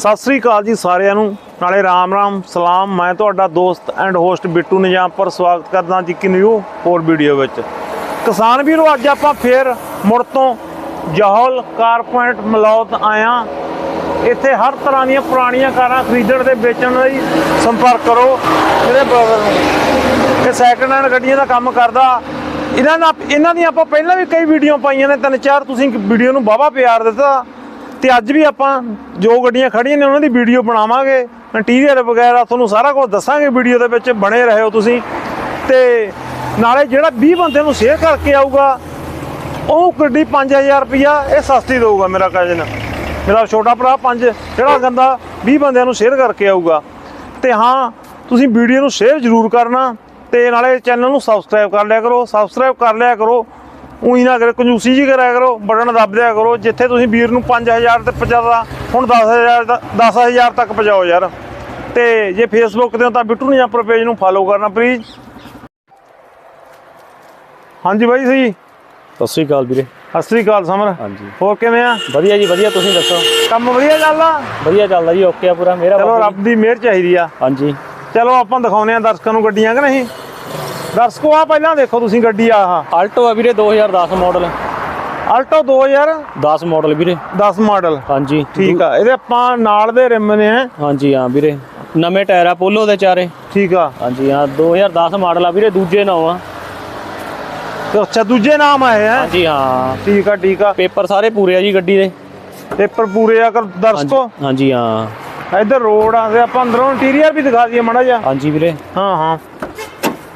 ਸਤਿ ਸ੍ਰੀ ਅਕਾਲ ਜੀ ਸਾਰਿਆਂ ਨੂੰ। ਨਾਲੇ ਰਾਮ ਰਾਮ ਸਲਾਮ। ਮੈਂ ਤੁਹਾਡਾ ਦੋਸਤ ਐਂਡ ਹੋਸਟ ਬਿੱਟੂ ਨਿਜਾਮ ਪਰ ਸਵਾਗਤ ਕਰਦਾ ਜੀ ਕਿ ਨਿਊ ਹੋਰ ਵੀਡੀਓ ਵਿੱਚ। ਕਿਸਾਨ ਵੀਰੋ ਅੱਜ ਆਪਾਂ ਫੇਰ ਮੁੜ ਤੋਂ ਜਹੌਲ ਕਾਰ ਪੁਆਇੰਟ ਮਲੌਤ ਆਇਆ। ਇੱਥੇ ਹਰ ਤਰ੍ਹਾਂ ਦੀਆਂ ਪੁਰਾਣੀਆਂ ਕਾਰਾਂ ਖਰੀਦਣ ਤੇ ਵੇਚਣ ਲਈ ਸੰਪਰਕ ਕਰੋ। ਮੇਰੇ ਬ੍ਰਦਰ ਨੂੰ? ਇਹ ਸੈਕੰਡ ਹੈਂਡ ਗੱਡੀਆਂ ਦਾ ਕੰਮ ਕਰਦਾ। ਇਹਨਾਂ ਨਾਲ ਇਹਨਾਂ ਦੀਆਂ ਆਪਾਂ ਪਹਿਲਾਂ ਵੀ ਕਈ ਵੀਡੀਓ ਪਾਈਆਂ ਨੇ। ਤਿੰਨ ਚਾਰ ਤੁਸੀਂ ਵੀਡੀਓ ਨੂੰ ਵਾਹਵਾ ਪਿਆਰ ਦਿੱਤਾ। ਤੇ ਅੱਜ ਵੀ ਆਪਾਂ ਜੋ ਗੱਡੀਆਂ ਖੜੀਆਂ ਨੇ ਉਹਨਾਂ ਦੀ ਵੀਡੀਓ ਬਣਾਵਾਂਗੇ। ਇੰਟੀਰੀਅਰ ਵਗੈਰਾ ਤੁਹਾਨੂੰ ਸਾਰਾ ਕੁਝ ਦੱਸਾਂਗੇ ਵੀਡੀਓ ਦੇ ਵਿੱਚ, ਬਣੇ ਰਹੋ ਤੁਸੀਂ। ਤੇ ਨਾਲੇ ਜਿਹੜਾ 20 ਬੰਦੇ ਨੂੰ ਸ਼ੇਅਰ ਕਰਕੇ ਆਊਗਾ, ਉਹ ਗੱਡੀ 5000 ਰੁਪਿਆ ਇਹ ਸਸਤੀ ਦਊਗਾ ਮੇਰਾ ਕਜ਼ਨ ਮੇਰਾ ਛੋਟਾ ਭਰਾ ਪੰਜ, ਜਿਹੜਾ ਗੰਦਾ 20 ਬੰਦਿਆਂ ਨੂੰ ਸ਼ੇਅਰ ਕਰਕੇ ਆਊਗਾ। ਤੇ ਹਾਂ, ਤੁਸੀਂ ਵੀਡੀਓ ਨੂੰ ਸ਼ੇਅਰ ਜ਼ਰੂਰ ਕਰਨਾ ਤੇ ਨਾਲੇ ਚੈਨਲ ਨੂੰ ਸਬਸਕ੍ਰਾਈਬ ਕਰ ਲਿਆ ਕਰੋ ਸਬਸਕ੍ਰਾਈਬ ਕਰ ਲਿਆ ਕਰੋ। ਉਹੀ ਨਾ ਕਰੇ ਕੰਜੂਸੀ ਜੀ ਕਰਿਆ ਕਰੋ ਬਟਨ ਦੱਬ ਦਿਆ ਕਰੋ ਜਿੱਥੇ ਤੁਸੀਂ ਵੀਰ ਨੂੰ 5000 ਤੇ ਪਹੁੰਚਾਦਾ ਹੁਣ 10000 ਦਾ 10000 ਤੱਕ ਪਹੁੰਚਾਓ ਯਾਰ। ਤੇ ਜੇ ਫੇਸਬੁੱਕ ਤੇ ਹੋ ਤਾਂ ਬਿੱਟੂ ਨਹੀਂ ਆਪਰ ਪੇਜ ਨੂੰ ਫਾਲੋ ਕਰਨਾ ਪਲੀਜ਼ ਹਾਂਜੀ ਬਾਈ ਸਹੀ? ਸਤਿ ਸ੍ਰੀ ਅਕਾਲ ਵੀਰੇ। ਸਤਿ ਸ੍ਰੀ ਅਕਾਲ ਸਮਰ। ਹਾਂਜੀ। ਹੋਰ ਕਿਵੇਂ ਆ? ਵਧੀਆ ਜੀ ਵਧੀਆ ਤੁਸੀਂ ਦੱਸੋ? ਕੰਮ ਵਧੀਆ ਚੱਲਦਾ? ਵਧੀਆ ਚੱਲਦਾ ਜੀ ਓਕੇ ਆ ਪੂਰਾ ਮੇਰਾ ਚਲੋ ਰੱਬ ਦੀ ਮਿਹਰ ਚਾਹੀਦੀ ਆ। ਜੀ। ਹਾਂਜੀ। ਚਲੋ ਆਪਾਂ ਦਿਖਾਉਨੇ ਆ ਦਰਸ਼ਕਾਂ ਨੂੰ ਗੱਡੀਆਂ ਕਿ ਨਹੀਂ? ਦਰਸ਼ਕੋ ਆ ਪਹਿਲਾਂ ਦੇਖੋ ਤੁਸੀਂ ਗੱਡੀ ਆ ਆਹ। ਆਲਟੋ ਆ ਵੀਰੇ 2010 ਮਾਡਲ ਆਲਟੋ 2010 10 ਮਾਡਲ ਵੀਰੇ। ਮਾਡਲ ਹਾਂਜੀ। ਠੀਕ ਆ ਇਹਦੇ ਆਪਾਂ ਨਾਲ ਦੇ ਰਿਮ ਨੇ। ਹਾਂਜੀ ਹਾਂ ਵੀਰੇ। ਨਵੇਂ ਟਾਇਰ ਆ ਪੋਲੋ ਦੇ ਚਾਰੇ। ਠੀਕ ਆ। ਹਾਂਜੀ ਹਾਂ 2010 ਮਾਡਲ ਆ ਵੀਰੇ ਦੂਜੇ ਨਾਮ ਆ। ਤੇ ਅੱਛਾ ਦੂਜੇ ਨਾਮ ਆਏ ਹੈ? ਹਾਂਜੀ ਹਾਂ। ਠੀਕ ਆ ਠੀਕ ਆ। ਪੇਪਰ ਸਾਰੇ ਪੂਰੇ ਆ ਜੀ ਗੱਡੀ ਦੇ। ਪੇਪਰ ਪੂਰੇ ਆ ਕਰ ਦਰਸ਼ਕੋ। ਹਾਂਜੀ ਹਾਂ। ਇੱਧਰ ਰੋਡ ਆ ਤੇ ਆਪਾਂ ਅੰਦਰੋਂ ਇੰਟੀਰੀਅਰ ਵੀ ਦਿਖਾ ਦਈਏ ਮਾੜਾ ਜਿਹਾ। ਹਾਂਜੀ ਵੀਰੇ। ਹਾਂ ਹਾਂ।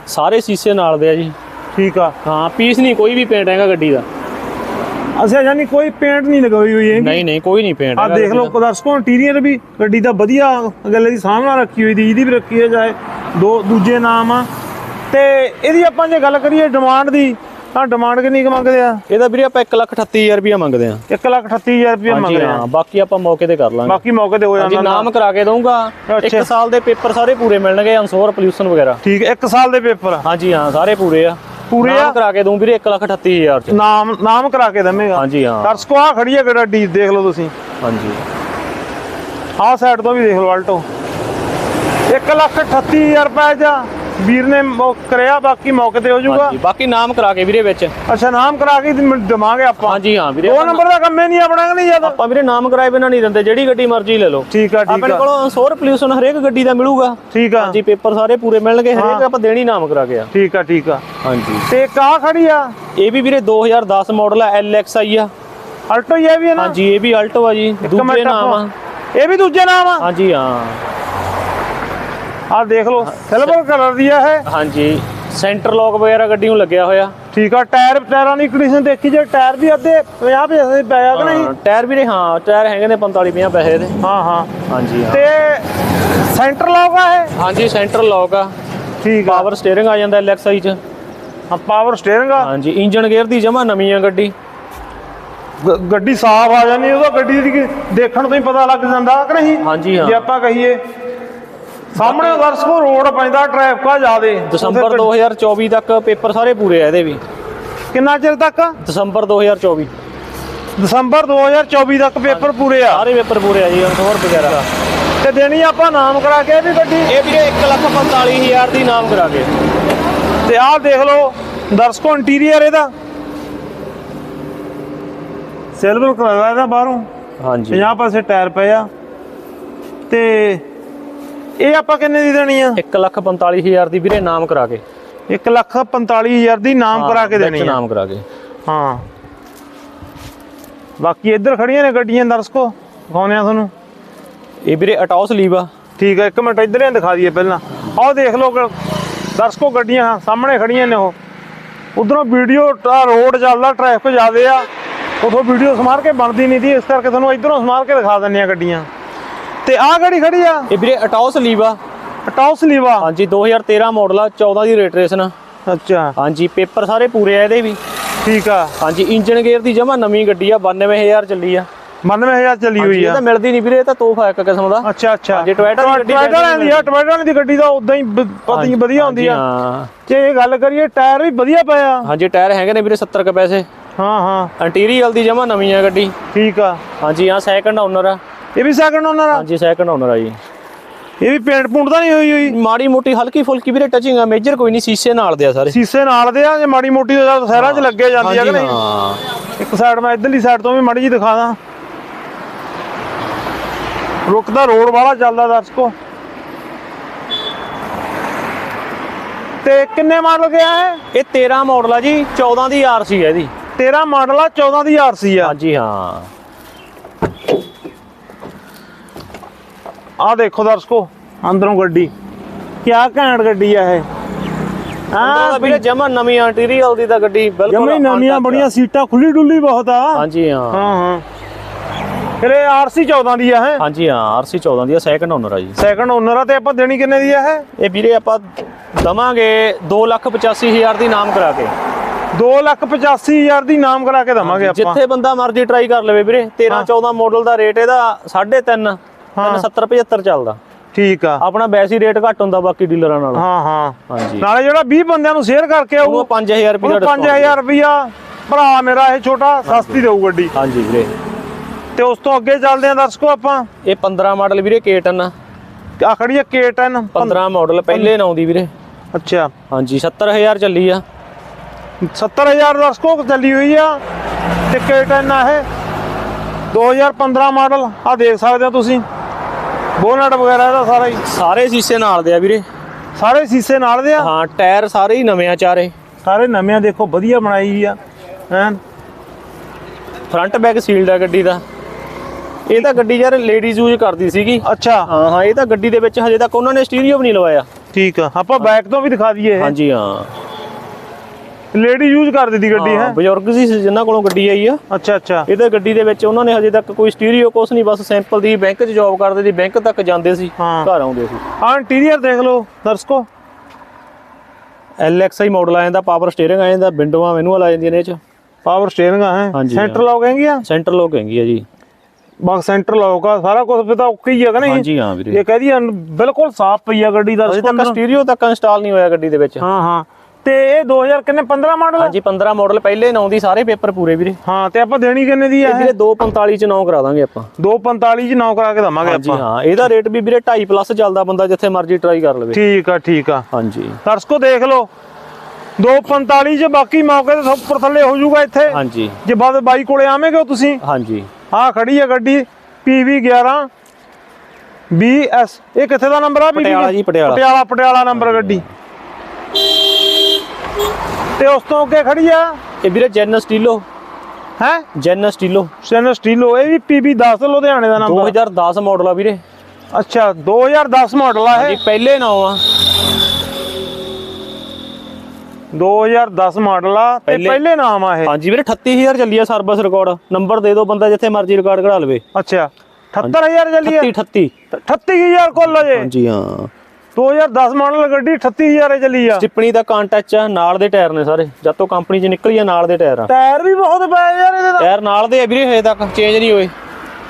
ਸਾਰੇ ਸੀਸੇ ਨਾਲ ਦੇ ਆ ਜੀ। ਠੀਕ ਆ। ਹਾਂ ਪੀਸ ਨਹੀਂ ਕੋਈ ਵੀ ਪੇਂਟ ਹੈਗਾ ਗੱਡੀ ਦਾ। ਅੱਛਾ ਯਾਨੀ ਕੋਈ ਪੇਂਟ ਨਹੀਂ ਲਗਾਈ ਹੋਈ ਹੈ ਨਹੀਂ ਨਹੀਂ ਕੋਈ ਨਹੀਂ ਪੇਂਟ ਆ ਦੇਖ ਲਓ ਦਰਸ਼ਕੋ ਇੰਟੀਰੀਅਰ ਵੀ ਗੱਡੀ ਦਾ ਵਧੀਆ ਗੱਲ ਦੀ ਸਾਹਮਣਾ ਰੱਖੀ ਹੋਈ ਦੀ ਇਹਦੀ ਵੀ ਰੱਖੀ ਹੈ ਜਾਏ ਦੋ ਦੂਜੇ ਨਾਮ ਆ। ਤੇ ਇਹਦੀ ਆਪਾਂ ਜੇ ਗੱਲ ਕਰੀਏ ਡਿਮਾਂਡ ਦੀ ਤਾਂ ਡਿਮਾਂਡ ਕਿੰਨੀ ਕੁ ਮੰਗਦੇ ਆ? ਇਹਦਾ ਵੀਰੇ ਆਪਾਂ 138000 ਰੁਪਇਆ ਮੰਗਦੇ ਆ। 138000 ਰੁਪਏ ਮੰਗਦੇ ਆ। ਹਾਂ ਬਾਕੀ ਆਪਾਂ ਮੌਕੇ ਤੇ ਕਰ ਲਾਂਗੇ। ਬਾਕੀ ਮੌਕੇ ਤੇ ਹੋ ਜਾਂਦਾ ਨਾਮ ਕਰਾ ਕੇ ਦਊਂਗਾ। ਅੱਛਾ। ਇੱਕ ਸਾਲ ਦੇ ਪੇਪਰ ਸਾਰੇ ਪੂਰੇ ਮਿਲਣਗੇ ਅਨਸੋਰ ਪੋਲੂਸ਼ਨ ਵਗੈਰਾ। ਠੀਕ ਹੈ 1 ਸਾਲ ਦੇ ਪੇਪਰ। ਹਾਂਜੀ ਹਾਂ ਸਾਰੇ ਪੂਰੇ ਆ। ਪੂਰੇ ਆ? ਕਰਾ ਕੇ ਦਊਂ ਵੀਰੇ 138000 ਚ। ਨਾਮ ਨਾਮ ਕਰਾ ਕੇ ਦਵੇਂਗਾ। ਹਾਂਜੀ ਹਾਂ। ਦਰਸ਼ਕੋ ਆ ਖੜੀ ਹੈ ਗੱਡੀ ਦੇਖ ਲਓ ਤੁਸੀਂ। ਹਾਂਜੀ। ਆਹ ਸਾਈਡ ਤੋਂ ਵੀ ਦੇਖ ਲਓ ਆਲਟੋ 138000 ਰੁਪਏ ਦਾ ਵੀਰ ਨੇ ਮੌ- ਕਰਿਆ ਬਾਕੀ ਮੌਕੇ ਤੇ ਹੋ ਜਾਊਗਾ। ਹਾਂਜੀ ਬਾਕੀ ਨਾਮ ਕਰਾ ਕੇ ਵੀਰੇ ਵਿੱਚ। ਅੱਛਾ ਨਾਮ ਕਰਾ ਕੇ ਦ- ਦਵਾਂਗੇ ਆਪਾਂ। ਹਾਂਜੀ ਹਾਂ ਵੀਰੇ ਦੋ ਨੰਬਰ ਦਾ ਕੰਮ ਹੀ ਨਹੀਂ ਆਪਣਾ ਕਿ ਨਹੀਂ ਜ਼ਿਆਦਾ? ਆਪਾਂ ਵੀਰੇ ਨਾਮ ਕਰਾਏ ਬਿਨਾਂ ਨਹੀਂ ਦਿੰਦੇ ਜਿਹੜੀ ਗੱਡੀ ਮਰਜ਼ੀ ਲੈ ਲਓ। ਠੀਕ ਆ ਠੀਕ ਆਪਣੇ ਆ ਕੋਲ ਅਨਸੋਰ ਪੋਲੂਸ਼ਨ ਹਰੇਕ ਗੱਡੀ ਦਾ ਮਿਲੂਗਾ। ਠੀਕ ਆ। ਹਾਂਜੀ ਪੇਪਰ ਸਾਰੇ ਪੂਰੇ ਮਿਲਣਗੇ ਹਰੇਕ ਆਪਾਂ ਦੇਣੀ ਨਾਮ ਕਰਾ ਕੇ ਆ। ਠੀਕ ਆ ਠੀਕ ਆ। ਹਾਂਜੀ। ਤੇ ਕਾ ਖੜੀ ਆ। ਇਹ ਵੀ ਵੀਰੇ 2010 ਮਾਡਲ ਆ LXI ਆ। ਆਲਟੋ ਹੀ ਇਹ ਵੀ ਹੈ ਨਾ? ਹਾਂਜੀ ਇਹ ਵੀ ਆਲਟੋ ਆ ਜੀ ਦੂਜੇ ਨਾਮ ਆ। ਇਹ ਵੀ ਦੂਜੇ ਨਾਮ ਆ? ਹਾਂਜੀ ਹਾਂ। ਆ ਦੇਖ ਲਓ ਸਿਲਵਰ ਕਲਰ ਦੀ ਆ ਇਹ। ਹਾਂਜੀ ਸੈਂਟਰ ਲੌਕ ਵਗੈਰਾ ਗੱਡੀ ਨੂੰ ਲੱਗਿਆ ਹੋਇਆ। ਠੀਕ ਆ ਟਾਇਰ ਟਾਇਰਾਂ ਦੀ ਕੰਡੀਸ਼ਨ ਦੇਖੀ ਜੇ ਟਾਇਰ ਵੀ ਅੱਧੇ 50 ਪੈਸੇ ਪਏ ਆ ਕਿ ਨਹੀਂ? ਹਾਂ, ਟਾਇਰ ਵੀਰੇ ਹਾਂ ਟਾਇਰ ਹੈਗੇ ਨੇ 45 50 ਪੈਸੇ ਦੇ। ਹਾਂ ਹਾਂ। ਹਾਂਜੀ ਹਾਂ। ਤੇ ਸੈਂਟਰ ਲੌਕ ਆ ਇਹ? ਹਾਂਜੀ ਸੈਂਟਰ ਲੌਕ ਆ। ਠੀਕ ਆ। ਪਾਵਰ ਸਟੀਅਰਿੰਗ ਆ ਜਾਂਦਾ LXI ਚ। ਹਾਂ ਪਾਵਰ ਸਟੀਅਰਿੰਗ ਆ। ਹਾਂਜੀ ਇੰਜਨ ਗੇਅਰ ਦੀ ਜਮਾ ਨਵੀਂ ਆ ਗੱਡੀ। ਗ- ਗੱਡੀ ਸਾਫ਼ ਆ ਜਾਂਦੀ ਉਹਦਾ ਗੱਡੀ ਦੀ ਦੇਖਣ ਤੋਂ ਹੀ ਪਤਾ ਲੱਗ ਜਾਂਦਾ ਕਿ ਨਹੀਂ? ਹਾਂਜੀ ਹਾਂ। ਜੇ ਆਪਾਂ ਕਹੀਏ ਸਾਹਮਣੇ ਦਰਸ਼ਕੋ ਰੋਡ ਪੈਂਦਾ ਟ੍ਰੈਫਿਕ ਆ ਜ਼ਿਆਦੇ। ਦਸੰਬਰ 2024 ਤੱਕ ਪੇਪਰ ਸਾਰੇ ਪੂਰੇ ਆ ਇਹਦੇ ਵੀ। ਕਿੰਨਾ ਚਿਰ ਤੱਕ? ਦਸੰਬਰ 2024 ਦਸੰਬਰ 2024 ਤੱਕ ਪੇਪਰ ਪੂਰੇ ਆ? ਸਾਰੇ ਪੇਪਰ ਪੂਰੇ ਆ ਜੀ ਅਨਸੋਰ ਵਗੈਰਾ। ਤੇ ਦੇਣੀ ਆਪਾਂ ਨਾਮ ਕਰਾ ਕੇ ਵੀ ਗੱਡੀ? ਇਹ ਵੀਰੇ 145000 ਦੀ ਨਾਮ ਕਰਾ ਕੇ। ਤੇ ਆਹ ਦੇਖ ਲਓ ਦਰਸ਼ਕੋ ਇੰਟੀਰੀਅਰ ਇਹਦਾ। ਸਿਲਵਰ ਕਲਰ ਦਾ ਇਹਦਾ ਬਾਹਰੋਂ। ਹਾਂਜੀ। 50 ਪਾਸੇ ਟਾਇਰ ਪਏ ਆ। ਤੇ ਇਹ ਆਪਾਂ ਕਿੰਨੇ ਦੀ ਦੇਣੀ ਆ? 145000 ਦੀ ਵੀਰੇ ਨਾਮ ਕਰਾ ਕੇ। 1 ਲੱਖ 45000 ਦੀ ਨਾਮ ਕਰਾ ਕੇ ਦੇਣੀ ਆ। ਨਾਮ ਕਰਾ ਕੇ। ਹਾਂ। ਬਾਕੀ ਇੱਧਰ ਖੜੀਆਂ ਨੇ ਗੱਡੀਆਂ ਦਰਸ਼ਕੋ ਦਿਖਾਉਂਦੇ ਆ ਤੁਹਾਨੂੰ। ਇਹ ਵੀਰੇ ਅਟਾਉਸ ਲੀਵ। ਆ ਠੀਕ ਹੈ ਇੱਕ ਮਿੰਟ ਇੱਧਰ ਹੀ ਦਿਖਾ ਦਈਏ ਪਹਿਲਾਂ। ਆਹ ਦੇਖ ਲਓ ਦਰਸ਼ਕੋ ਗੱਡੀਆਂ ਸਾਹਮਣੇ ਖੜੀਆਂ ਨੇ ਉਹ। ਉਧਰੋਂ ਵੀਡੀਓ ਰੋਡ ਚੱਲਦਾ ਟ੍ਰੈਫਿਕ ਜ਼ਿਆਦੇ ਆ। ਉਥੋਂ ਵੀਡੀਓ ਸਮਾਰ ਕੇ ਬਣਦੀ ਨਹੀਂ ਦੀ ਇਸ ਕਰਕੇ ਤੁਹਾਨੂੰ ਇਧਰੋਂ ਸਮਾਰ ਕੇ ਦਿਖਾ ਦਿੰਨੇ ਆ ਗੱਡੀਆਂ। ਤੇ ਆਹ ਗੱਡੀ ਖੜੀ ਆ? ਇਹ ਵੀਰੇ ਅਟਾਉਸ ਲੀਵ ਆ। ਟੌਸ ਲੀਵਾ ਹਾਂਜੀ 2013 ਮਾਡਲ ਆ 14 ਦੀ ਰੇਟਰੇਸ਼ਨ ਅੱਛਾ। ਹਾਂਜੀ ਪੇਪਰ ਸਾਰੇ ਪੂਰੇ ਆ ਇਹਦੇ ਵੀ। ਠੀਕ ਆ। ਹਾਂਜੀ ਇੰਜਨ ਗੇਅਰ ਦੀ ਜਮਾ ਨਵੀਂ ਗੱਡੀ ਆ 92000 ਚੱਲੀ ਆ। 92000 ਚੱਲੀ ਹੋਈ ਇਹ ਆ ਤਾਂ ਮਿਲਦੀ ਨਹੀਂ ਵੀਰੇ ਇਹ ਤਾਂ ਤੋਹਫਾ ਇੱਕ ਕਿਸਮ ਦਾ। ਅੱਛਾ ਅੱਛਾ। ਹਾਂਜੀ, Toyota ਦੀ ਗੱਡੀ ਟੋਇਟਾ ਲੈਂਦੀ ਆ ਟੋਇਟਾ ਦੀ ਗੱਡੀ ਦਾ ਉਦਾਂ ਹੀ ਬ- ਪਤਾ ਹੀ ਵਧੀਆ ਹੁੰਦੀ ਆ। ਜੇ ਇਹ ਗੱਲ ਕਰੀਏ ਟਾਇਰ ਵੀ ਵਧੀਆ ਪਿਆ। ਹਾਂਜੀ ਟਾਇਰ ਹੈਗੇ ਨੇ ਵੀਰੇ 70 ਕ ਪੈਸੇ। ਹਾਂ ਹਾਂ। ਇੰਟੀਰੀਅਲ ਦੀ ਜਮਾ ਨਵੀਂ ਆ ਗੱਡੀ। ਠੀਕ ਆ। ਹਾਂਜੀ ਆ ਸੈਕੰਡ ਓਨਰ ਆ। ਇਹ ਵੀ ਸੈਕਿੰਡ ਓਨਰ ਆ? ਹਾਂਜੀ ਸੈਕੰਡ ਓਨਰ ਆ ਜੀ। ਇਹ ਵੀ ਪੇਂਟ ਪੂੰਟ ਤਾਂ ਨਹੀਂ ਹੋਈ ਹੋਈ? ਮਾੜੀ ਮੋਟੀ ਹਲਕੀ ਫੁਲਕੀ ਵੀਰੇ ਟਚਿੰਗ ਆ ਮੇਜਰ ਕੋਈ ਨਹੀਂ ਸ਼ੀਸ਼ੇ ਨਾਲ ਦੇ ਆ ਸਾਰੇ। ਸੀਸੇ ਨਾਲ ਦੇ ਆ ਜੇ ਮਾੜੀ ਮੋਟੀ ਤਾਂ ਸ਼ਹਿਰਾਂ 'ਚ ਲੱਗੇ ਜਾਂਦੀ ਆ ਕਿ ਨਹੀਂ? ਹਾਂ। ਇੱਕ ਸਾਈਡ ਮੈਂ ਇਧਰਲੀ ਸਾਈਡ ਤੋਂ ਵੀ ਮਾੜੀ ਜੀ ਦਿਖਾ ਦਾਂ। ਰੁਕਦਾ ਰੋਡ ਵਾਲਾ ਚੱਲਦਾ ਦਰਸ਼ਕੋ। ਤੇ ਕਿੰਨੇ ਮਾਡਲ ਗਿਆ ਹੈ ਇਹ 13 ਮਾਡਲ ਆ ਜੀ 14 ਦੀ ਆਰਸੀ ਹੈ ਇਹਦੀ। 13 ਮਾਡਲ ਆ 14 ਦੀ ਆਰਸੀ ਆ। ਹਾਂਜੀ ਹਾਂ। ਆ ਦੇਖੋ ਦਰਸ਼ਕੋ ਅੰਦਰੋਂ ਗੱਡੀ। ਕਿਆ ਘੈਂਟ ਗੱਡੀ ਆ ਇਹ। ਹਾਂ ਵੀਰੇ ਜਮਾ ਨਵੀਂ ਇੰਟੀਰੀਅਰ ਦੀ ਤਾਂ ਗੱਡੀ ਬਿਲਕੁਲ ਜਮੀ ਨਵੀਆਂ। ਬੜੀਆਂ ਸੀਟਾਂ ਖੁੱਲੀ ਡੁੱਲੀ ਬਹੁਤ ਆ। ਹਾਂਜੀ ਹਾਂ। ਹਾਂ ਹਾਂ। ਫਿਰ ਇਹ ਆਰਸੀ 14 ਦੀ ਆ ਹੈ ਹਾਂਜੀ ਹਾਂ ਆਰਸੀ 14 ਦੀ ਆ ਸੈਕੰਡ ਓਨਰ ਆ ਜੀ। ਸੈਕੰਡ ਓਨਰ ਆ ਤੇ ਆਪਾਂ ਦੇਣੀ ਕਿੰਨੇ ਦੀ ਆ ਇਹ? ਇਹ ਵੀਰੇ ਆਪਾਂ ਦਵਾਂਗੇ 285000 ਦੀ ਨਾਮ ਕਰਾ ਕੇ। 285000 ਦੀ ਨਾਮ ਕਰਾ ਕੇ ਦਵਾਂਗੇ ਆਪਾਂ। ਜਿੱਥੇ ਬੰਦਾ ਮਰਜ਼ੀ ਟਰਾਈ ਕਰ ਲਵੇ ਵੀਰੇ। 13 14 ਮਾਡਲ ਦਾ ਰੇਟ ਇਹਦਾ 3.5 370 75 ਚੱਲਦਾ। ਠੀਕ ਆ। ਆਪਣਾ ਵੈਸੀ ਰੇਟ ਘੱਟ ਹੁੰਦਾ ਬਾਕੀ ਡੀਲਰਾਂ ਨਾਲ। ਹਾਂ ਹਾਂ। ਹਾਂਜੀ। ਨਾਲੇ ਜਿਹੜਾ 20 ਬੰਦਿਆਂ ਨੂੰ ਸ਼ੇਅਰ ਕਰਕੇ ਆਊ ਉਹ 5000 ਰੁਪਏ ਦਾ 5000 ਰੁਪਿਆ ਭਰਾ ਮੇਰਾ ਇਹ ਛੋਟਾ ਸਸਤੀ ਦੇਊ ਗੱਡੀ। ਹਾਂਜੀ ਵੀਰੇ। ਤੇ ਉਸ ਤੋਂ ਅੱਗੇ ਚੱਲਦੇ ਆਂ ਦਰਸ਼ਕੋ ਆਪਾਂ। ਇਹ 15 ਮਾਡਲ ਵੀਰੇ K10 ਆ। ਆ ਖੜੀ ਆ K10 15 ਮਾਡਲ ਪਹਿਲੇ ਨਾਂ ਵੀਰੇ। ਅੱਛਾ। ਹਾਂਜੀ 70000 ਚੱਲੀ ਆ। 70000 ਦਰਸ਼ਕੋ ਚੱਲੀ ਹੋਈ ਆ। ਤੇ K10 ਆ ਇਹ। 2015 ਮਾਡਲ ਆ ਦੇਖ ਸਕਦੇ ਹੋ ਤੁਸੀਂ। ਬੋਨਟ ਵਗੈਰਾ ਇਹਦਾ ਸਾਰਾ ਹੀ? ਸਾਰੇ ਸ਼ੀਸ਼ੇ ਨਾਲ ਦੇ ਆ ਵੀਰੇ। ਸਾਰੇ ਸੀਸੇ ਨਾਲ ਦੇ ਆ? ਹਾਂ ਟਾਇਰ ਸਾਰੇ ਹੀ ਨਵੇਂ ਆ ਚਾਰੇ। ਸਾਰੇ ਨਵੇਂ ਆ ਦੇਖੋ ਵਧੀਆ ਬਣਾਈ ਆ। ਐਨ ਫਰੰਟ ਬੈਕ ਸੀਲਡ ਆ ਗੱਡੀ ਦਾ। ਇਹ ਤਾਂ ਗੱਡੀ ਯਾਰ ਲੇਡੀਜ਼ ਯੂਜ਼ ਕਰਦੀ ਸੀਗੀ। ਅੱਛਾ। ਹਾਂ ਹਾਂ ਇਹ ਤਾਂ ਗੱਡੀ ਦੇ ਵਿੱਚ ਹਜੇ ਤੱਕ ਉਹਨਾਂ ਨੇ ਸਟੀਰੀਓ ਵੀ ਨਹੀਂ ਲਵਾਇਆ। ਠੀਕ ਆ ਆਪਾਂ ਬੈਕ ਤੋਂ ਵੀ ਦਿਖਾ ਦਈਏ ਹਾਂਜੀ ਹਾਂ। ਲੇਡੀ ਯੂਜ਼ ਕਰ ਦਿੱਤੀ ਗੱਡੀ ਹੈ ਬਜ਼ੁਰਗ ਸੀ ਜਿਨ੍ਹਾਂ ਕੋਲੋਂ ਗੱਡੀ ਆਈ ਆ। ਅੱਛਾ ਅੱਛਾ। ਇਹਦੇ ਗੱਡੀ ਦੇ ਵਿੱਚ ਉਹਨਾਂ ਨੇ ਹਜੇ ਤੱਕ ਕੋਈ ਸਟੀਰੀਓ ਕੁਛ ਨਹੀਂ ਬਸ ਸਿੰਪਲ ਦੀ ਬੈਂਕ 'ਚ ਜੌਬ ਕਰਦੇ ਸੀ ਬੈਂਕ ਤੱਕ ਜਾਂਦੇ ਸੀ। ਘਰ ਆਉਂਦੇ ਸੀ। ਆ ਇੰਟੀਰੀਅਰ ਦੇਖ ਲਓ ਦਰਸ਼ਕੋ। LXI ਮਾਡਲ ਆ ਜਾਂਦਾ ਪਾਵਰ ਸਟੀਅਰਿੰਗ ਆ ਜਾਂਦਾ ਵਿੰਡੋਆਂ ਮੈਨੂਅਲ ਆ ਜਾਂਦੀਆਂ ਨੇ ਇਹ 'ਚ। ਪਾਵਰ ਸਟੀਅਰਿੰਗ ਆ ਹੈ? ਸੈਂਟਰ। ਲੌਕ ਹੈਗੀ ਆ? ਸੈਂਟਰ ਲੋਕ ਹੈਗੀ ਆ ਜੀ। ਬਸ ਸੈਂਟਰ ਲੌਕ ਆ ਸਾਰਾ ਕੁਝ ਫਿਰ ਤਾਂ ਓਕੇ ਹੀ ਆ ਕਿ ਨਹੀਂ? ਹਾਂਜੀ ਹਾਂ ਵੀਰੇ। ਇਹ ਕਹਦੀ ਬਿਲਕੁਲ ਸਾਫ਼ ਪਈ ਆ ਗੱਡੀ ਤੱਕ ਸਟੀਰੀਓ ਤੱਕ ਇੰਸਟਾਲ ਨਹੀਂ ਹੋਇਆ ਗੱਡੀ ਦੇ ਵਿੱਚ। ਹਾਂ ਹਾਂ। ਤੇ ਇਹ 2000 ਕਿੰਨੇ 15 ਮਾਡਲ? ਹਾਂਜੀ 15 ਮਾਡਲ ਪਹਿਲੇ ਨਾਂ ਦੀ ਸਾਰੇ ਪੇਪਰ ਪੂਰੇ ਵੀਰੇ। ਹਾਂ ਤੇ ਆਪਾਂ ਦੇਣੀ ਕਿੰਨੇ ਦੀ ਆ ਇਹ ਵੀਰੇ 245 ਚ ਨਾਂ ਕਰਾ ਦਾਂਗੇ ਆਪਾਂ। 245 ਚ ਨੌ ਕਰਾ ਕੇ ਦਵਾਂਗੇ ਆਪਾਂ। ਹਾਂ ਇਹਦਾ ਰੇਟ ਵੀ ਵੀਰੇ 2.5 ਪਲੱਸ ਚੱਲਦਾ ਬੰਦਾ ਜਿੱਥੇ ਮਰਜ਼ੀ ਟਰਾਈ ਕਰ ਲਵੇ। ਠੀਕ ਆ ਠੀਕ ਆ। ਹਾਂਜੀ। ਦਰਸ਼ਕੋ ਦੇਖ ਲਓ। 245 ਚ ਬਾਕੀ ਮੌਕੇ ਤੇ ਉੱਪਰ ਥੱਲੇ ਹੋ ਜਾਊਗਾ ਇੱਥੇ। ਹਾਂਜੀ। ਜੇ ਬਾਅਦ ਬਾਈ ਕੋਲੇ ਆਵੇਂਗੇ ਤੁਸੀਂ। ਹਾਂਜੀ। ਆਹ ਖੜੀ ਹੈ ਗੱਡੀ PV 11 BS ਇਹ ਕਿੱਥੇ ਦਾ ਨੰਬਰ ਆ ਪਟਿਆਲਾ ਜੀ, ਪਟਿਆਲਾ। ਪਟਿਆਲਾ ਪਟਿਆਲਾ ਨੰਬਰ ਗੱਡੀ। ਤੇ ਉਸ ਤੋਂ ਅੱਗੇ ਖੜੀ ਆ? ਇਹ ਵੀਰੇ ਜੈਨ ਸਟੀਲੋ। ਹੈ? ਜੈਨ ਸਟੀਲੋ। ਸੈਨ ਸਟੀਲੋ ਇਹ ਵੀ PV 10 ਲੁਧਿਆਣੇ ਦਾ ਨੰਬਰ 2010 ਮਾਡਲ ਆ ਵੀਰੇ। ਅੱਛਾ 2010 ਮਾਡਲ ਆ ਇਹ? ਪਹਿਲੇ ਨਾਂ ਆ। 2010 ਮਾਡਲ ਆ ਤੇ ਪਹਿਲੇ- ਨਾਮ ਆ ਇਹ? ਹਾਂਜੀ ਵੀਰੇ 38000 ਚੱਲੀ ਆ ਸਰਵਿਸ ਰਿਕਾਰਡ ਨੰਬਰ ਦੇ ਦਿਓ ਬੰਦਾ ਜਿੱਥੇ ਮਰਜ਼ੀ ਰਿਕਾਰਡ ਕਢਾ ਲਵੇ। ਅੱਛਾ 78000 ਚੱਲੀ 38 38 ਆ 38000 ਕੋਲ ਜੇ? ਹਾਂਜੀ ਹਾਂ। 2010 ਮਾਡਲ ਗੱਡੀ 38000 ਚੱਲੀ ਆ। ਸਟਿੱਪਣੀ ਦਾ ਕਾਂਟੈਚ ਆ ਨਾਲ ਦੇ ਟਾਇਰ ਨੇ ਸਾਰੇ। ਜਦ ਤੋਂ ਕੰਪਨੀ ਚ ਨਿਕਲੀ ਆ ਨਾਲ ਦੇ ਟਾਇਰ ਆ। ਟਾਇਰ ਵੀ ਬਹੁਤ ਪਏ ਯਾਰ ਇਹਦੇ ਦਾ ਟਾਇਰ ਨਾਲ ਦੇ ਆ ਵੀਰੇ ਹਜੇ ਤੱਕ ਚੇਂਜ ਨਹੀਂ ਹੋਏ।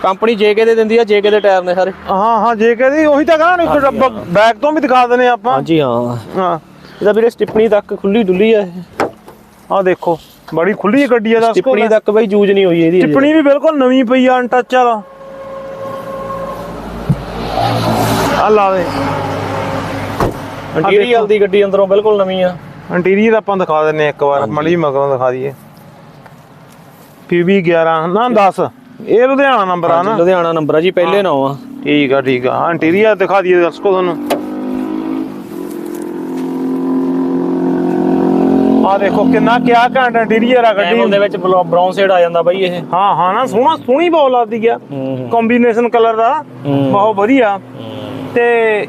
ਕੰਪਨੀ ਜੇਕੇ ਦੇ ਦਿੰਦੀ ਆ ਜੇਕੇ ਦੇ ਟਾਇਰ ਨੇ ਸਾਰੇ। ਹਾਂ ਹਾਂ ਜੇ ਕਹਦੀ ਉਹੀ ਤਾਂ ਕਹਾਂ ਡੱਬਾ ਬੈਗ ਤੋਂ ਵੀ ਦਿਖਾ ਦਨੇ ਆਪਾਂ। ਹਾਂਜੀ ਹਾਂ। ਹਾਂ। ਇਹਦਾ ਵੀਰੇ ਸਟਿੱਪਣੀ ਤੱਕ ਖੁੱਲੀ ਡੁੱਲੀ ਆ ਇਹ। ਆ ਦੇਖੋ ਬੜੀ ਖੁੱਲੀ ਗੱਡੀ ਆ ਕੋ ਸਟਿੱਪਣੀ ਤੱਕ ਬਈ ਯੂਜ਼ ਨਹੀਂ ਹੋਈ ਇਹਦੀ ਹਜੇ। ਟਿੱਪਣੀ ਵੀ ਬਿਲਕੁਲ ਨਵੀਂ ਪਈ ਆ ਅਨਟੱਚ ਵਾਲਾ। ਆ ਲਾ ਦੇ। ਇੰਟੀਰੀਅਰ ਦੀ ਗੱਡੀ ਅੰਦਰੋਂ ਬਿਲਕੁਲ ਨਵੀਂ ਆ। ਇੰਟੀਰੀਅਰ ਆਪਾਂ ਦਿਖਾ ਦਿੰਨੇ ਇੱਕ ਵਾਰ ਮੜੀ ਮਗਰੋਂ ਦਿਖਾ ਦਈਏ। PB 11 ਨਾ 10 ਇਹ ਲੁਧਿਆਣਾ ਨੰਬਰ ਆ ਨਾ। ਲੁਧਿਆਣਾ ਨੰਬਰ ਆ ਜੀ ਪਹਿਲੇ ਨਾਂ ਆ। ਠੀਕ ਆ ਠੀਕ ਆ। ਇੰਟੀਰੀਅਰ ਦਿਖਾ ਦਈਏ ਦਰਸ਼ਕੋ ਤੁਹਾਨੂੰ। ਆ ਦੇਖੋ ਕਿੰਨਾ ਕਿਆ ਘੈਂਟ ਇੰਟੀਰੀਅਰ ਆ ਗੱਡੀ। ਦੇ ਵਿੱਚ ਬ੍ਰਾਊਨ ਸ਼ੇਡ ਆ ਜਾਂਦਾ ਬਾਈ ਇਹ। ਹਾਂ ਹਾਂ ਨਾ ਸੋਹਣਾ ਸੋਹਣੀ ਬਹੁਤ ਲੱਗਦੀ ਆ। ਕੰਬੀਨੇਸ਼ਨ ਕਲਰ ਦਾ। ਬਹੁਤ ਵਧੀਆ। ਤੇ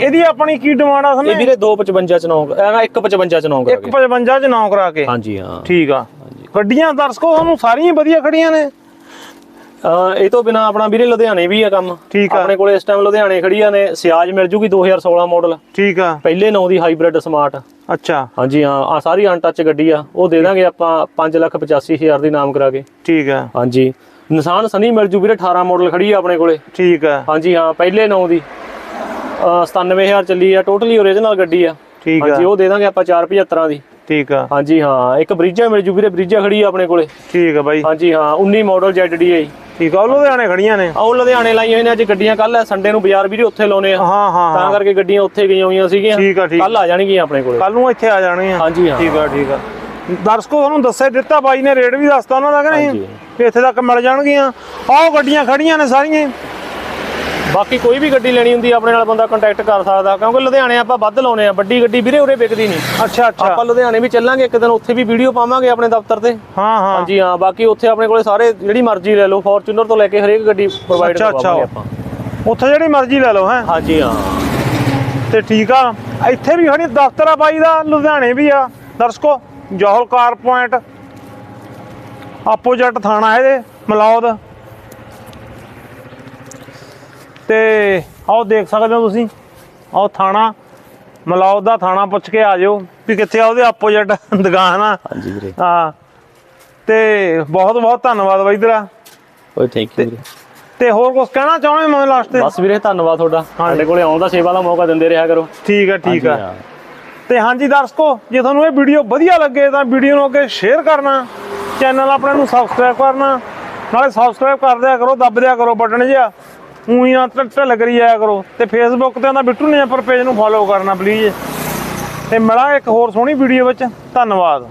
ਇਹਦੀ ਆਪਣੀ ਕੀ ਡਿਮਾਂਡ ਆ ਇਹ ਸਨੇ ਵੀਰੇ 255 ਚ ਨੌ ਨਾ 155 ਚ ਨੌ ਕਰਾਂਗੇ 155 ਚ ਨੌ ਕਰਾ ਕੇ। ਹਾਂਜੀ ਹਾਂ। ਠੀਕ ਆ। ਗੱਡੀਆਂ ਦਰਸ਼ਕੋ ਤੁਹਾਨੂੰ ਸਾਰੀਆਂ ਵਧੀਆ ਖੜੀਆਂ ਨੇ। ਇਹ ਤੋਂ ਬਿਨਾ ਆਪਣਾ ਵੀਰੇ ਲੁਧਿਆਣੇ ਵੀ ਆ ਕੰਮ। ਠੀਕ ਆ। ਆਪਣੇ ਕੋਲੇ ਇਸ ਟਾਈਮ ਲੁਧਿਆਣੇ ਖੜੀਆਂ ਨੇ। ਸਿਆਜ ਮਿਲ ਜੂਗੀ 2016 ਮਾਡਲ ਠੀਕ ਆ। ਪਹਿਲੇ ਨਾਂ ਦੀ ਹਾਈਬ੍ਰਿਡ ਸਮਾਰਟ ਅੱਛਾ। ਹਾਂਜੀ ਹਾਂ ਆ ਸਾਰੀ ਅਨਟੱਚ ਗੱਡੀ ਆ। ਉਹ ਦੇ ਦਾਂਗੇ ਆਪਾਂ 585000 ਦੀ ਨਾਮ ਕਰਾ ਕੇ। ਠੀਕ ਆ। ਹਾਂਜੀ। ਨਿਸ਼ਾਨ ਸਨੀ ਮਿਲ ਜੂ ਵੀਰੇ 18 ਮਾਡਲ ਖੜੀ ਆ ਆਪਣੇ ਕੋਲੇ। ਠੀਕ ਆ। ਹਾਂਜੀ ਹਾਂ ਪਹਿਲੇ ਨਾਂ ਦੀ। 97000 ਚੱਲੀ ਆ ਟੋਟਲੀ ਓਰੀਜਨਲ ਗੱਡੀ ਆ। ਠੀਕ ਆ। ਹਾਂਜੀ ਉਹ ਦੇ ਦਾਂਗੇ ਆਪਾਂ 475 ਦੀ। ਠੀਕ ਆ। ਹਾਂਜੀ ਹਾਂ ਇੱਕ ਬ੍ਰਿਜਾ ਮਿਲ ਜੂ ਵੀਰੇ ਬ੍ਰਿਜਾ ਖੜੀ ਆ ਆਪਣੇ ਕੋਲੇ। ਠੀਕ ਆ ਬਾਈ। ਹਾਂਜੀ ਹਾਂ 19 ਮਾਡਲ ZDI ਠੀਕ ਆ ਉਹ ਲੁਧਿਆਣੇ ਖੜੀਆਂ ਨੇ। ਆਹ ਉਹ ਲੁਧਿਆਣੇ ਲਾਈਆਂ ਹੋਈਆਂ ਨੇ ਅੱਜ ਗੱਡੀਆਂ ਕੱਲ ਸੰਡੇ ਨੂੰ ਬਾਜ਼ਾਰ ਵੀਰੇ ਉੱਥੇ ਲਾਉਨੇ ਆ। ਹਾਂ ਹਾਂ ਤਾਂ ਕਰਕੇ ਗੱਡੀਆਂ ਉੱਥੇ ਗਈਆਂ ਹੋਈਆਂ ਸੀਗੀਆਂ। ਠੀਕ ਆ, ਠੀਕ। ਕੱਲ ਆ ਜਾਣਗੀਆਂ ਆਪਣੇ ਕੋਲੇ। ਕੱਲ ਨੂੰ ਇੱਥੇ ਆ ਜਾਣਗੀਆਂ। ਹਾਂਜੀ ਹਾਂ। ਠੀਕ ਆ ਠੀਕ ਆ। ਦਰਸ਼ਕੋ ਤੁਹਾਨੂੰ ਦੱਸਿਆ ਦਿੱਤਾ ਬਾਈ ਨੇ ਰੇਟ ਵੀ ਦੱਸਤਾ ਉਹਨਾਂ ਦਾ ਕਿ ਨਹੀਂ? ਇੱਥੇ ਤੱਕ ਮਿਲ ਜਾਣਗੀਆਂ। ਆਹ ਗੱਡੀਆਂ ਖੜੀਆਂ ਨੇ ਸਾਰੀਆਂ। ਹੀ। ਬਾਕੀ ਕੋਈ ਵੀ ਗੱਡੀ ਲੈਣੀ ਹੁੰਦੀ ਆਪਣੇ ਨਾਲ ਬੰਦਾ ਕੰਟੈਕਟ ਕਰ ਸਕਦਾ ਕਿਉਂਕਿ ਲੁਧਿਆਣੇ ਆਪਾਂ ਵੱਧ ਲਾਉਨੇ ਆ ਵੱਡੀ ਗੱਡੀ ਵੀਰੇ ਉਰੇ ਵਿਕਦੀ ਨਹੀਂ। ਅੱਛਾ ਅੱਛਾ। ਆਪਾਂ ਲੁਧਿਆਣੇ ਵੀ ਚੱਲਾਂਗੇ ਇੱਕ ਦਿਨ ਉੱਥੇ ਵੀ ਵੀਡੀਓ ਪਾਵਾਂਗੇ ਆਪਣੇ ਦਫ਼ਤਰ ਤੇ। ਹਾਂ ਹਾਂ। ਹਾਂਜੀ ਹਾਂ ਬਾਕੀ ਉੱਥੇ ਆਪਣੇ ਕੋਲੇ ਸਾਰੇ ਜਿਹੜੀ ਮਰਜ਼ੀ ਲੈ ਲਓ ਫੋਰਚੂਨਰ ਤੋਂ ਲੈ ਕੇ ਹਰੇਕ ਗੱਡੀ ਪ੍ਰੋਵਾਈਡ। ਕਰਵਾਵਾਂਗੇ ਆਪਾਂ। ਉੱਥੇ ਜਿਹੜੀ ਮਰਜ਼ੀ ਲੈ ਲਓ ਹੈ। ਹਾਂਜੀ ਹਾਂ। ਤੇ ਠੀਕ ਆ। ਇੱਥੇ ਵੀ ਖੜੀ ਦਫ਼ਤਰ ਆ ਬਾਈ ਦਾ ਲੁਧਿਆਣੇ ਵੀ ਆ। ਦਰਸ਼ਕੋ ਜੋਹਲ ਕਾਰ ਪੁਆਇੰਟ ਆਪੋਜੀਟ ਥਾਣਾ ਇਹਦੇ ਮਲੌਦ। ਤੇ ਆਓ ਦੇਖ ਸਕਦੇ ਹੋ ਤੁਸੀਂ। ਆਓ ਥਾਣਾ ਮਲੌਦ ਦਾ ਥਾਣਾ ਪੁੱਛ ਕੇ ਆ ਜਾਓ ਵੀ ਕਿੱਥੇ ਆ ਉਹਦੇ ਆਪੋਜੀਟ ਦੁਕਾਨ ਆ। ਹਾਂਜੀ ਵੀਰੇ। ਹਾਂ। ਤੇ ਬਹੁਤ ਬਹੁਤ ਧੰਨਵਾਦ ਬਾਈ ਤੇਰਾ। ਓਏ ਥੈਂਕ ਯੂ ਵੀਰੇ। ਤੇ ਹੋਰ ਕੁਝ ਕਹਿਣਾ ਚਾਹੁੰਦੇ ਮੈਂ ਲਾਸਟ ਤੇ? ਬਸ ਵੀਰੇ ਧੰਨਵਾਦ ਤੁਹਾਡਾ। ਸਾਡੇ ਕੋਲੇ ਆਉਣ ਦਾ ਸੇਵਾ ਦਾ ਮੌਕਾ ਦਿੰਦੇ ਰਿਹਾ ਕਰੋ। ਠੀਕ ਆ ਠੀਕ ਆ। ਤੇ ਹਾਂਜੀ ਦਰਸ਼ਕੋ ਜੇ ਤੁਹਾਨੂੰ ਇਹ ਵੀਡੀਓ ਵਧੀਆ ਲੱਗੇ ਤਾਂ ਵੀਡੀਓ ਨੂੰ ਅੱਗੇ ਸ਼ੇਅਰ ਕਰਨਾ ਚੈਨਲ ਆਪਣੇ ਨੂੰ ਸਬਸਕ੍ਰਾਈਬ ਕਰਨਾ ਨਾਲੇ ਸਬਸਕ੍ਰਾਈਬ ਕਰ ਦਿਆ ਕਰੋ ਦੱਬ ਦਿਆ ਕਰੋ ਬਟਨ ਜਿਹਾ। ਉਹੀ ਨਾ ਢਿੱਲ ਕਰੀ ਜਾਇਆ ਕਰੋ। ਤੇ ਫੇਸਬੁੱਕ ਤੇ ਆਂਦਾ ਬਿੱਟੂ ਨੇ ਪਰ ਪੇਜ ਨੂੰ ਫੋਲੋ ਕਰਨਾ ਪਲੀਜ਼ ਤੇ ਮਿਲਾਂ ਇੱਕ ਹੋਰ ਸੋਹਣੀ ਵੀਡੀਓ ਵਿੱਚ। ਧੰਨਵਾਦ।